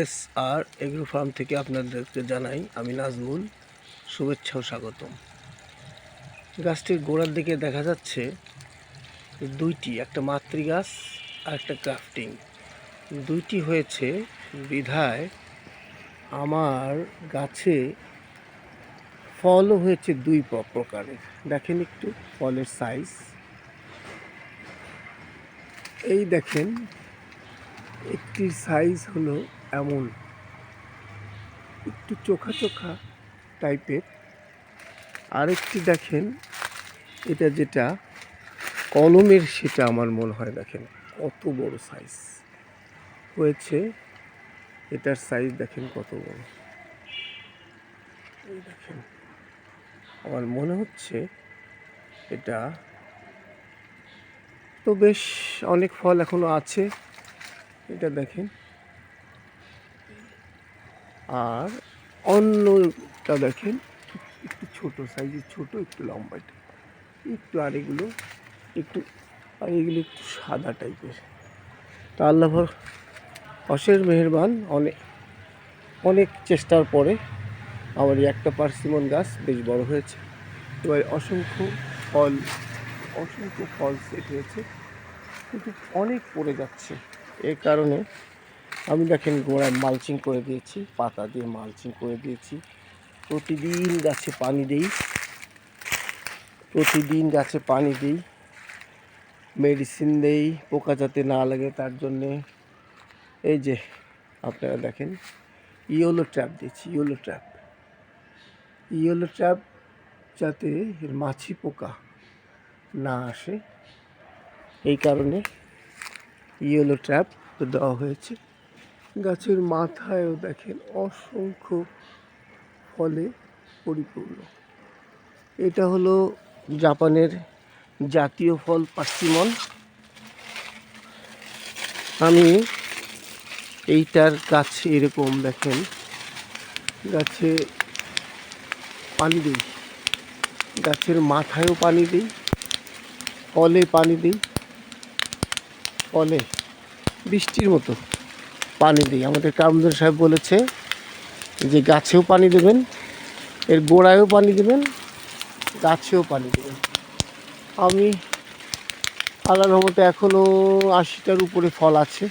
S আর agro farm থেকে আপনাদেরকে জানাই আমি নাজমুল। শুভেচ্ছা ও স্বাগতম। গাছটির গোড়ার দিকে দেখা যাচ্ছে দুইটি, একটা মাতৃ গাছ আর একটা ক্রাফটিং দুইটি হয়েছে বিধায় আমার গাছে ফলও হয়েছে দুই প্রকারের। দেখেন একটু, ফলের সাইজ এই দেখেন একটি সাইজ হলো এমন। একটু চোখা চোখা টাইপের আরেকটি দেখেন, এটা যেটা কলমের সেটা আমার মনে হয় দেখেন, কত বড় সাইজ হয়েছে, এটার সাইজ দেখেন কত বড়। দেখেন, আমার মনে হচ্ছে এটা তো বেশ অনেক ফল এখনও আছে। এটা দেখেন। আর অন্যটা দেখেন, একটু ছোট সাইজের ছোট, একটু লম্বা এটা। একটু আর এগুলো, একটু, আর এগুলো একটু সাদা টাইপের তা আল্লাহ ভর- অশেষ মেহেরবান অনেক অনেক চেষ্টার পরে আমার একটা পার্সিমন গাছ বেশ বড় হয়েছে। এবার অসংখ্য ফল অসংখ্য ফল সেট হয়েছে। কিন্তু অনেক পড়ে যাচ্ছে। এই কারণে আমি দেখেন গোড়ায় মালচিং করে দিয়েছি, পাতা দিয়ে মালচিং করে দিয়েছি। প্রতিদিন গাছে পানি দিই, প্রতিদিন গাছে পানি দিই, মেডিসিন দেই, পোকা যাতে না লাগে তার জন্যে। এই যে আপনারা দেখেন, ইয়েলো ট্র্যাপ দিয়েছি, ইয়েলো ট্র্যাপ। ইয়েলো ট্র্যাপ যাতে এর মাছি পোকা না আসে, এই কারণে ইয়েলো ট্র্যাপ দেওয়া হয়েছে। গাছের মাথায়ও দেখেন অসংখ্য ফলে পরিপূর্ণ। এটা হলো জাপানের জাতীয় ফল পার্সিমন। আমি এইটার গাছে এরকম দেখেন। গাছে পানি দিই। গাছের মাথায়ও পানি দিই। ফলে পানি দিই। ফলে বৃষ্টির মতো পানি দিই। আমাদের কামদুর সাহেব বলেছে যে গাছেও পানি দেবেন, এর গোড়ায়ও পানি দেবেন, গাছেও পানি দেবেন। আমি আল্লাহর রহমতে এখনও আশিটার উপরে ফল আছে।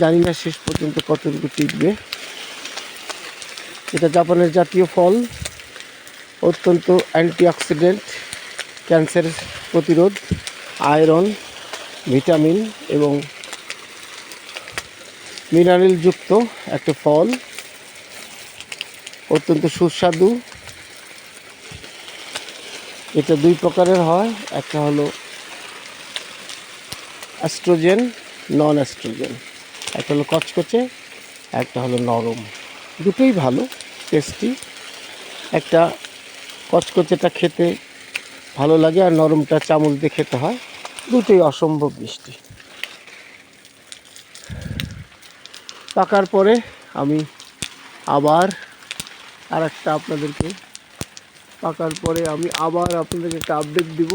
জানি না শেষ পর্যন্ত কতটুকু টিকবে। এটা জাপানের জাতীয় ফল, অত্যন্ত অ্যান্টিঅক্সিডেন্ট ক্যান্সার প্রতিরোধ, আয়রন। ভিটামিন এবং মিনারেলযুক্ত একটা ফল। অত্যন্ত সুস্বাদু। এটা দুই প্রকারের হয়। একটা হলো অ্যাস্ট্রোজেন নন অ্যাস্ট্রোজেন একটা হলো কচকচে, একটা হলো নরম। দুটোই ভালো টেস্টি একটা কচকচেটা খেতে ভালো লাগে আর নরমটা চামচ দিয়ে খেতে হয়। দুটোই অসম্ভব মিষ্টি। পাকার পরে আমি আবার আর একটা আপনাদেরকে পাকার পরে আমি আবার আপনাদেরকে একটা আপডেট দিব।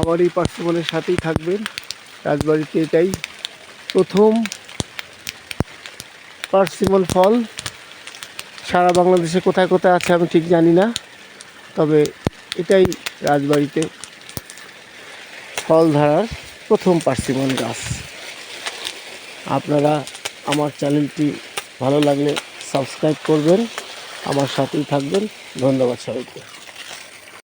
আমার এই পার্সিমনের সাথেই থাকবেন। রাজবাড়িতে এটাই প্রথম পার্সিমন ফল। সারা বাংলাদেশে কোথায় কোথায় আছে আমি ঠিক জানি না। তবে এটাই রাজবাড়িতে ফল ধরার প্রথম পার্সিমন গাছ। আপনারা আমার চ্যানেলটি ভালো লাগলে সাবস্ক্রাইব করবেন, আমার সাথেই থাকবেন। ধন্যবাদ সবাইকে।